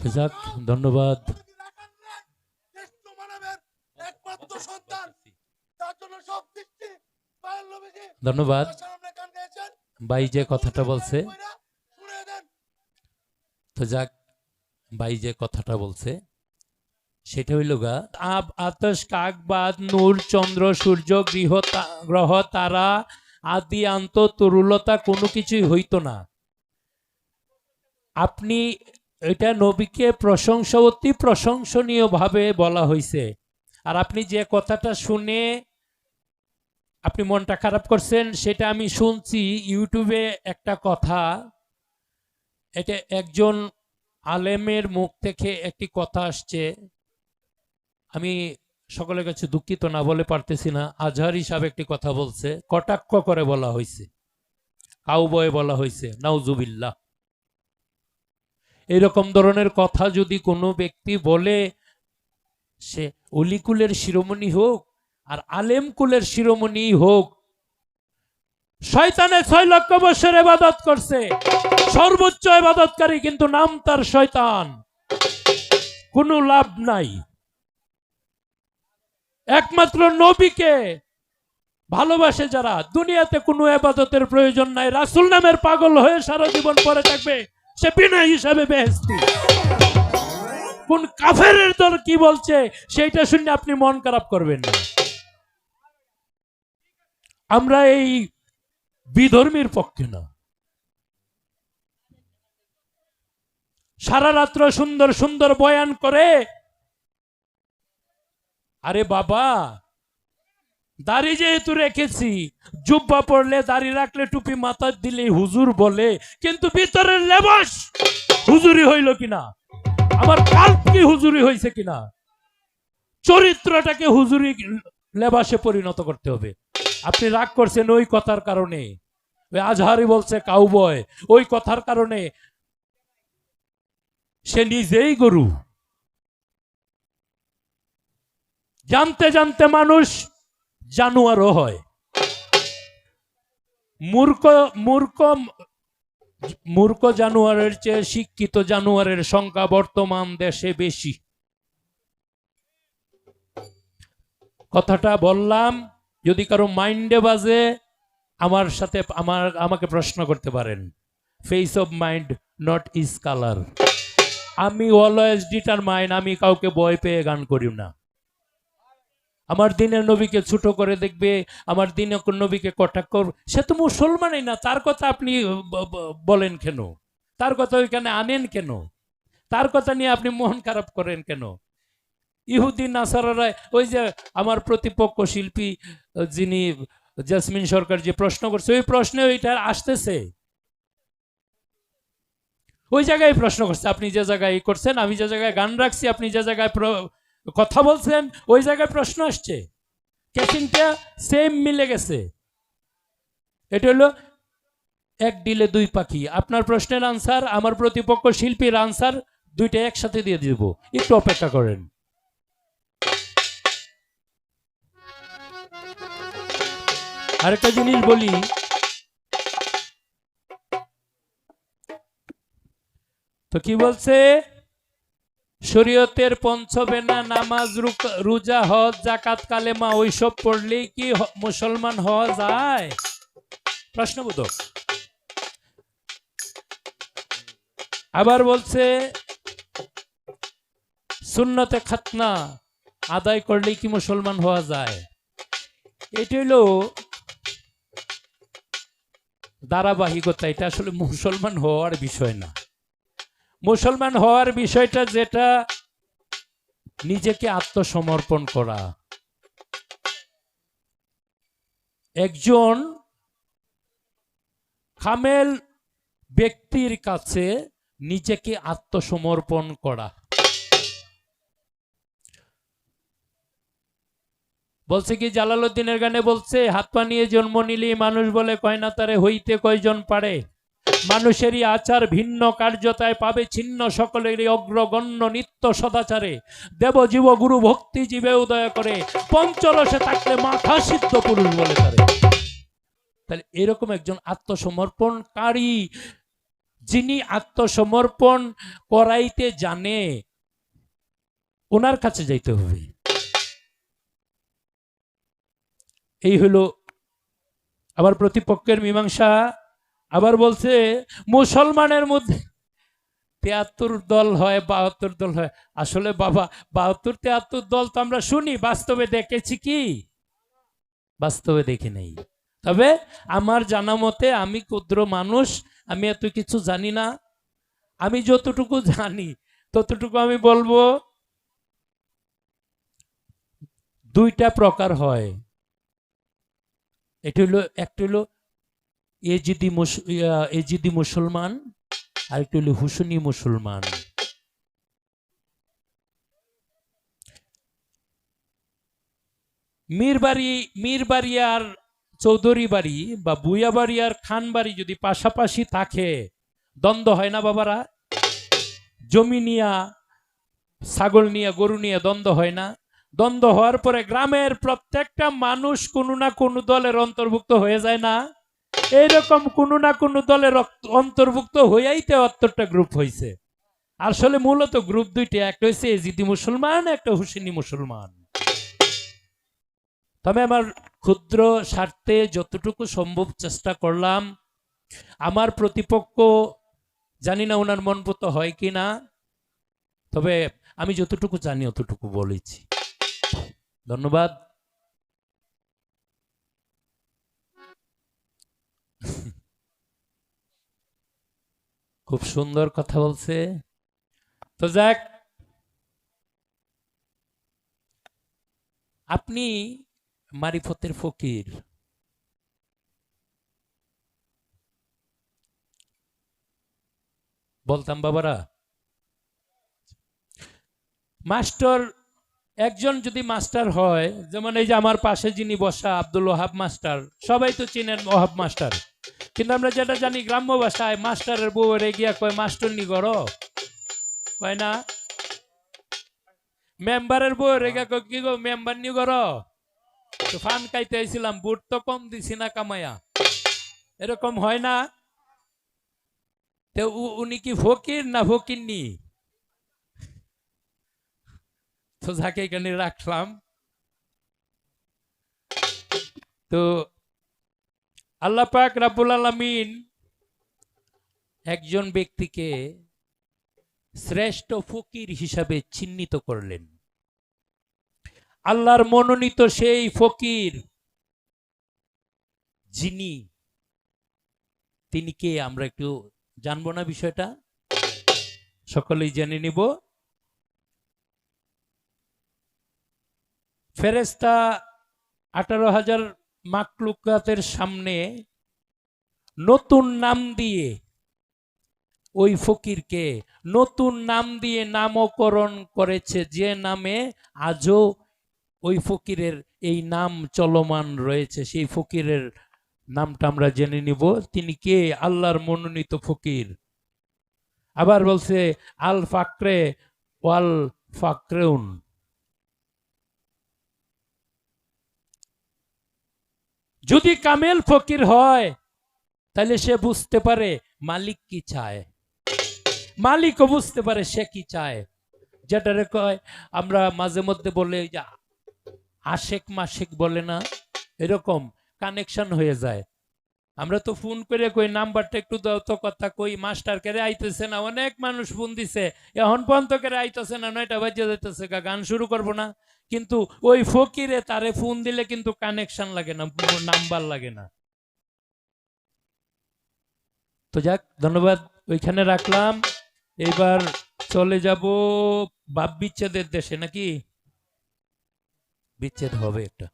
যাক ধন্যবাদ। ধন্যবাদ। ভাই যে কথাটা বলছে, তো যাক, ভাই যে কথাটা বলছে, সেটা হইল গা, আব আতস কাকবাদ নূর, চন্দ্র, সূর্য, গৃহ গ্রহ, তারা, আদি, আন্ত, তরুলতা কোনো কিছুই হইতো না। আপনি এটা নবীকে প্রশংসা, অতি প্রশংসনীয় ভাবে বলা হয়েছে আর আপনি যে কথাটা শুনে আপনি মনটা খারাপ করছেন, সেটা আমি শুনছি ইউটিউবে একটা কথা। এটা একজন আলেমের মুখ থেকে একটি কথা আসছে। আমি সকলের কাছে দুঃখিত না বলে পারতেছি না। আজহার হিসাবে একটি কথা বলছে, কটাক্ষ করে বলা হয়েছে কাউবয়ে বলা হয়েছে নাউজুবিল্লাহ। এরকম ধরনের কথা যদি কোনো ব্যক্তি বলে, সে অলিকুলের শিরোমণি হোক আর আলেম কুলের শিরোমণি হোক, শয়তানে ছয় লক্ষ বছর এবাদত করছে, সর্বোচ্চ এবাদতকারী কিন্তু নাম তার শয়তান। কোনো লাভ নাই। একমাত্র নবীকে ভালোবাসে যারা, দুনিয়াতে কোনো এবাদতের প্রয়োজন নাই। রাসুল নামের পাগল হয়ে সারা জীবন পরে থাকবে। সে বিনা হিসাবে বেহেস্তি কোন কাফের দল কি বলছে, সেইটা শুনে আপনি মন খারাপ করবেন আমরা এই বিধর্মীর পক্ষে না। সারা রাত্র সুন্দর সুন্দর বয়ান করে, আরে বাবা দাড়ি যেহেতু রেখেছি, জুব্বা পড়লে দাড়ি রাখলে টুপি মাথা দিলে হুজুর বলে, কিন্তু ভিতরের লেবাস হুজুরি হইল কিনা? আমার কাল্প কি হুজুরি হয়েছে কিনা? চরিত্রটাকে হুজুরি লেবাসে পরিণত করতে হবে। আপনি রাগ করছেন ওই কথার কারণে। আজহারি বলছে, কাউবয়, ওই কথার কারণে সে নিজেই গরু। জানতে জানতে মানুষ জানুয়ারও হয়। মূর্খ মূর্খ মূর্খ জানুয়ারের চেয়ে শিক্ষিত জানুয়ারের সংখ্যা বর্তমান দেশে বেশি কথাটা বললাম, যদি কারও মাইন্ডে বাজে, আমার সাথে আমার, আমাকে প্রশ্ন করতে পারেন। Face of mind not is colour আমি অলওয়েজ ডিটারমাইন আমি কাউকে ভয় পেয়ে গান করি না। আমার দিনের নবীকে ছোট করে দেখবে, আমার দিনের নবীকে কটাক্ষ করবে। সে তো মুসলমানই না, তার কথা আপনি বলেন কেন? তার কথা ওইখানে আনেন কেন? তার কথা নিয়ে আপনি মন খারাপ করেন কেন? ইহুদি, নাসারারা, ওই যে আমার প্রতিপক্ষ শিল্পী যিনি জাসমিন সরকার যে প্রশ্ন করছে, ওই প্রশ্নে ওইটা আসতেছে। ওই জায়গায় প্রশ্ন করছে, আপনি যে জায়গায় করছেন, আমি যে জায়গায় গান রাখছি, আপনি যে জায়গায় কথা বলছেন ওই জায়গায় প্রশ্ন আসছে। ক্যাচিংটা সেম মিলে গেছে। এটা হলো এক ডিলে দুই পাখি। আপনার প্রশ্নের আনসার, আমার প্রতিপক্ষ শিল্পীর আনসার, দুইটা একসাথে দিয়ে দিব। একটু অপেক্ষা করেন। আরেকটা জিনিস বলি। তো কি বলছে? শরীয়তের পঞ্চবেনা নামাজ রোজা, হজ জাকাত কালেমা ওইসব পড়লেই কি মুসলমান হওয়া যায়? প্রশ্নবোধক। আবার বলছে, সুন্নতে খাতনা আদায় করলেই কি মুসলমান হওয়া যায়? এটি হলো ধারাবাহিকতা, এটা আসলে মুসলমান হওয়ার বিষয় না। মুসলমান হওয়ার বিষয়টা যেটা, নিজেকে আত্মসমর্পণ করা। একজন খামেল ব্যক্তির কাছে নিজেকে আত্মসমর্পণ করা। বলছে কি, জালালউদ্দিনের গানে বলছে, হাত পা নিয়ে জন্ম নিলি মানুষ বলে, কয় না তারে হইতে কয়জন পারে? মানুষেরই আচার ভিন্ন কার্যতায় পাবে ছিন্ন সকলেরই অগ্রগণ্য নিত্য সদাচারে। দেব জীব গুরু ভক্তি জীবে উদয় করে, পঞ্চরসে থাকলে মাথা সিদ্ধ পুরুষ বলে তারে। তাহলে এরকম একজন আত্মসমর্পণকারী, যিনি আত্মসমর্পণ করাইতে জানে, ওনার কাছে যাইতে হবে। এই হলো, আবার প্রতিপক্ষের মীমাংসা। আবার বলছে, মুসলমানের মধ্যে তেয়াত্তর দল হয়, বাহাত্তর দল হয়। আসলে বাবা, বাহাত্তর, তেয়াত্তর দল তো আমরা শুনি, বাস্তবে দেখেছি কি? বাস্তবে দেখি নাই। তবে আমার জানা মতে আমি ক্ষুদ্র মানুষ, আমি এত কিছু জানি না। আমি যতটুকু জানি, ততটুকু আমি বলব, দুইটা প্রকার হয়। এটা হলো, একটা হলো মুস- ইয়া, এজিদি মুসলমান আর একটা হলো হুসুনি মুসলমান। মীরবাড়ি মীরবাড়ি আর চৌধুরী বাড়ি বা বুয়া বাড়ি আর খান বাড়ি যদি পাশাপাশি থাকে দ্বন্দ্ব হয় না বাবারা? জমি নিয়া ছাগল নিয়ে গরু নিয়ে দ্বন্দ্ব হয় না। দ্বন্দ্ব হওয়ার পরে গ্রামের প্রত্যেকটা মানুষ কোনো না কোনো দলের অন্তর্ভুক্ত হয়ে যায় না। এইরকম কোনো না কোনো দলে রক্ত অন্তর্ভুক্ত হইয়াই তেহাত্তরটা গ্রুপ হয়েছে আসলে মূলত গ্রুপ দুইটা, একটা হয়েছে এজিদি মুসলমান, একটা হুসেনি মুসলমান। তবে আমার ক্ষুদ্র স্বার্থে যতটুকু সম্ভব চেষ্টা করলাম, আমার প্রতিপক্ষ জানি না ওনার মনপত হয় কি না তবে আমি যতটুকু জানি অতটুকু বলেছি। ধন্যবাদ। খুব সুন্দর কথা বলছে। তো যাক। আপনি মারিফতের ফকির। বলতাম বাবারা। মাস্টার, একজন যদি মাস্টার হয়, যেমন এই যে আমার পাশে যিনি বসা আব্দুল ওহাব মাস্টার, সবাই তো চিনেন ওহাব মাস্টার। কিন্তু আমরা যেটা জানি, গ্রাম্য ভাষায় মাস্টারের বউ গিয়া কয়, মাস্টার নি করো কয় না? মেম্বারের বউ রেগা কয়, কি মেম্বার নি করো তো ফান খাইতে আইছিলাম, বুট তো কম দিছি না কামাইয়া। এরকম হয় না? তো উনি কি ফকির না ফকির নি? তো যাকে এখানে রাখলাম। তো আল্লাহ পাক রাব্বুল আলামিন একজন ব্যক্তিকে শ্রেষ্ঠ ফকির হিসাবে চিহ্নিত করলেন। আল্লাহর মনোনীত সেই ফকির যিনি, তিনি কে আমরা একটু জানব না বিষয়টা? সকলেই জেনে নিব। ফেরেস্তা আঠারো হাজার মাকলুকাতের সামনে নতুন নাম দিয়ে ওই ফকিরকে নতুন নাম দিয়ে নামকরণ করেছে। যে নামে আজও ওই ফকিরের এই নাম চলমান রয়েছে। সেই ফকিরের নামটা আমরা জেনে নিব। তিনি কে? আল্লাহর মনোনীত ফকির। আবার বলছে আল ফাকরে ওয়াল ফাকরেউন যদি কামেল ফকির হয় তাহলে সে বুঝতে পারে মালিক কি চায়। মালিকও বুঝতে পারে সে কি চায়। যেটারে কয়, আমরা মাঝে মধ্যে বলে আশেক মাসিক বলে না, এরকম কানেকশন হয়ে যায়। আমরা তো ফোন করে কই, নাম্বারটা একটু দাও তো কথা কই, মাস্টার কেড়ে আইতেছে না, অনেক মানুষ ফোন দিছে। এখন পর্যন্ত কেড়ে আইতেছে না, নয়টা বাজে যাইতেছে গান শুরু করব না। কিন্তু ওই ফকিরে তারে ফোন দিলে কিন্তু কানেকশন লাগে না, নাম্বার লাগে না। তো যাক, ধন্যবাদ, ওইখানে রাখলাম। এবার চলে যাব বাপ বিচ্ছেদের দেশে নাকি? বিচ্ছেদ হবে একটা।